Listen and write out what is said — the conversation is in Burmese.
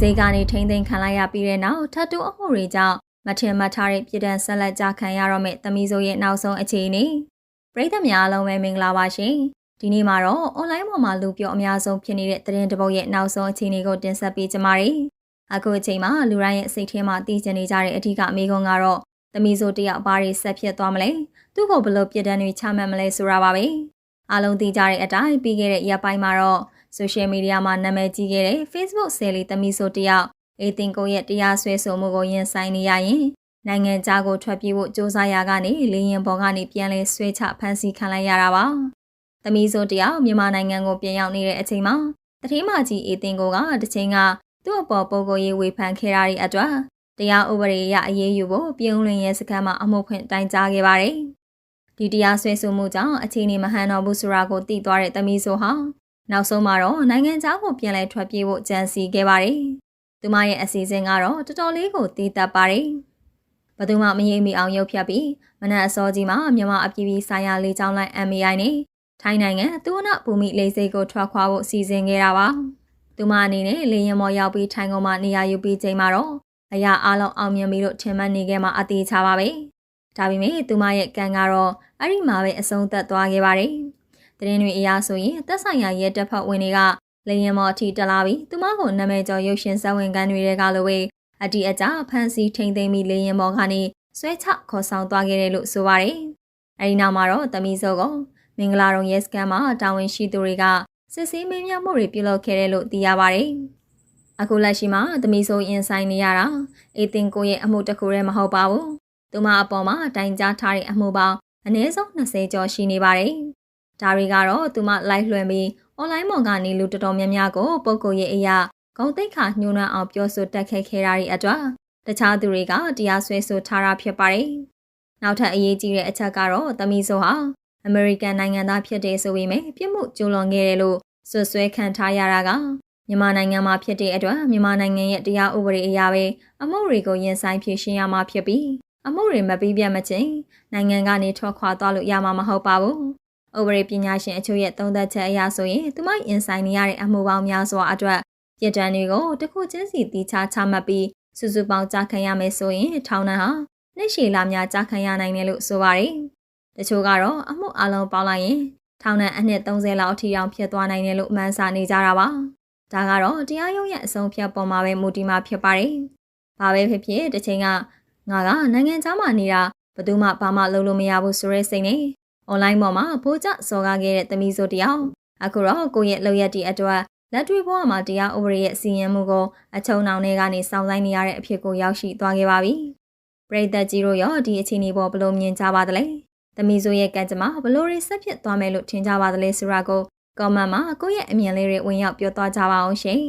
စိတ်ကနေထိမ့်သိမ်းခံလိုက်ရပြီးတဲ့နောက်ထပ်တူအမှုတွေကြောင့်မထင်မှတ်ထားတဲ့ပြည်တံဆက်လက်ကြခံရတော့မယ့်သမီးဆိုရဲ့နောက်ဆုံးအခြေအနေပရိသတ်များအားလုံးပဲမင်္ဂလာပါရှင်ဒီနေ့မှာတော့ online ပေါ်မှာလူပြောအများဆုံးဖြစ်နေတဲ့သတင်းတစ်ပုဒ်ရဲ့နောက်ဆုံးအခြေအနေကိုတင်ဆက်ပေးကြပါမယ်အခုအချိန်မှာလူတိုင်းရဲ့စိတ်ထဲမှာတည်ကျင်နေကြတဲ့အထူးအမေကုန်းကတော့သမီးဆိုတယောက်ဘာတွေဆက်ဖြစ်သွားမလဲသူ့ကိုဘလို့ပြည်တံတွေချမှတ်မလဲဆိုတာပါပဲအားလုံးသိကြတဲ့အတိုင်းပြီးခဲ့တဲ့ရက်ပိုင်းမှာတော့ social media မှာနာမည်ကြီးခဲ့တဲ့ Facebook ဆယ်လီသမီးဆိုတယောက်အေတင်ကိုရဲ့တရားစွဲဆိုမှုကိုရင်ဆိုင်နေရရင်နိုင်ငံခြားကိုထွက်ပြေးဖို့စ조사ရာကနေလေရင်ပေါ်ကနေပြန်လဲဆွဲချဖမ်းဆီးခံလိုက်ရတာပါ။သမီးဆိုတယောက်မြန်မာနိုင်ငံကိုပြန်ရောက်နေတဲ့အချိန်မှာတတိမကြီးအေတင်ကိုကတစ်ချိန်ကသူ့အပေါ်ပုံကိုရေးဝေဖန်ခဲ့တာတွေအတွက်တရားဥပဒေအရအရေးယူဖို့ပြုံးလွင်ရဲစခန်းမှာအမှုဖွင့်တိုင်ကြားခဲ့ပါတယ်။ဒီတရားစွဲဆိုမှုကြောင့်အခြေအနေမဟန်တော့ဘူးဆိုတာကိုသိသွားတဲ့သမီးဆိုဟာ နောက်ဆုံးမှာတော့နိုင်ငံခြားကိုပြန်လည်ထွက်ပြေးဖို့ကြံစီခဲ့ပါတယ်။သူမရဲ့အစီအစဉ်ကတော့တော်တော်လေးကိုတည်တက်ပါတယ်။ဘသူမှမငြိမ်မီအောင်ရုပ်ဖြတ်ပြီးမနက်အစောကြီးမှာမြန်မာအပြည်ပြည်ဆိုင်ရာလေကြောင်းလိုင်း MAI နဲ့ထိုင်းနိုင်ငံသူဝနဘူမိလေဆိပ်ကိုထွက်ခွာဖို့စီစဉ်ခဲ့တာပါ။သူမအနေနဲ့လေယာဉ်ပေါ်ရောက်ပြီးထိုင်းကုန်မှာနေရာယူပြီးချိန်မှာတော့အရာအလုံးအောင်မြင်ပြီလို့ထင်မှတ်နေခဲ့မှအသေးချပါပဲ။ဒါပေမဲ့သူမရဲ့ကံကတော့အဲ့ဒီမှာပဲအဆုံးသတ်သွားခဲ့ပါတယ်။ သတင်းတွေအရဆိုရင်သက်ဆိုင်ရာရဲတပ်ဖွဲ့ဝင်တွေကလေရင်မော်အထိတက်လာပြီးသူမကိုနာမည်ကျော်ရုပ်ရှင်ဇာဝင်ကန်းတွေကလိုပဲအတီအကြဖန်စီထိန်သိမ်းပြီးလေရင်မော်ကနေဆွဲချခေါ်ဆောင်သွားခဲ့တယ်လို့ဆိုပါတယ်။အဲဒီနောက်မှာတော့တမီးစောကမင်္ဂလာတုံရဲစခန်းမှာတာဝန်ရှိသူတွေကစစ်ဆေးမင်းမြတ်မှုတွေပြုလုပ်ခဲ့တယ်လို့သိရပါတယ်။အခုလက်ရှိမှာတမီးဆိုရင်ဆိုင်နေရတာအေးတင်ကိုရဲ့အမှုတစ်ခုတည်းမဟုတ်ပါဘူး။သူမအပေါ်မှာတိုင်ကြားထားတဲ့အမှုပေါင်းအနည်းဆုံး20ကျော်ရှိနေပါတယ်။ ဒါတွေကတော့သူမ live လွှင့်ပြီး online ပေါ်ကနေလူတော်တော်များများကိုပုံကိုရဲ့အရာဂုံတိတ်ခါညှိုးနှံအောင်ပြောဆိုတက်ခဲ့ခဲ့တာတွေအတွက်တခြားသူတွေကတရားစွဲဆိုထားတာဖြစ်ပါတယ်။နောက်ထပ်အရေးကြီးတဲ့အချက်ကတော့သမီးဆိုဟာအမေရိကန်နိုင်ငံသားဖြစ်တဲ့ဆိုပေမဲ့ပြစ်မှုကျူးလွန်ခဲ့တယ်လို့ဆွဆွဲခံထားရတာကမြန်မာနိုင်ငံမှာဖြစ်တဲ့အတွက်မြန်မာနိုင်ငံရဲ့တရားဥပဒေအရပဲအမှုတွေကိုရင်ဆိုင်ဖြေရှင်းရမှာဖြစ်ပြီးအမှုတွေမပြီးပြတ်မချင်းနိုင်ငံကနေထွက်ခွာသွားလို့ရမှာမဟုတ်ပါဘူး ဥပဒေပညာရှင်အချို့ရဲ့သုံးသပ်ချက်အရဆိုရင်သူမရင်ဆိုင်နေရတဲ့အမှုပေါင်းများစွာအတွက်ပြည်တံတွေကိုတစ်ခုချင်းစီတီးခြားချမှတ်ပြီးစုစုပေါင်းကြားခံရမယ်ဆိုရင်ထောင်နှံဟာနှစ်ရှည်လာများကြားခံရနိုင်တယ်လို့ဆိုပါတယ်။တချို့ကတော့အမှုအလုံးပေါင်းလိုက်ရင်ထောင်နှံအနှစ်30လောက်အထိအောင်ဖြစ်သွားနိုင်တယ်လို့မှန်းဆနေကြတာပါ။ဒါကတော့တရားရုံးရဲ့အဆုံးဖြတ်ပေါ်မှာပဲမူတည်မှာဖြစ်ပါတယ်။ဘာပဲဖြစ်ဖြစ်တစ်ချိန်ကငါကနိုင်ငံခြားမှာနေတာဘယ်သူမှဘာမှလုပ်လို့မရဘူးဆိုရဲစိတ်နဲ့။ online ပေါ်မှာဖိုးကျစော်ကားခဲ့တဲ့သမီးဆိုတယောက်အခုတော့ကိုယ့်ရဲ့လောက်ရက်တီအတွက်လက်တွေ့ဘဝမှာတရားဥပဒေရဲ့စီရင်မှုကိုအချုံနောင်တွေကနေစောင့်ဆိုင်နေရတဲ့အဖြစ်ကိုရောက်ရှိသွားခဲ့ပါပြီ။ပရိသတ်ကြီးတို့ရောဒီအခြေအနေပေါ်ဘလို့မြင်ကြပါသလဲ။သမီးဆိုရဲ့ကံကြမ္မာဘလို့ရဆက်ဖြစ်သွားမယ်လို့ထင်ကြပါသလဲဆိုတာကို comment မှာကိုယ့်ရဲ့အမြင်လေးတွေဝင်ရောက်ပြောသွားကြပါအောင်ရှင်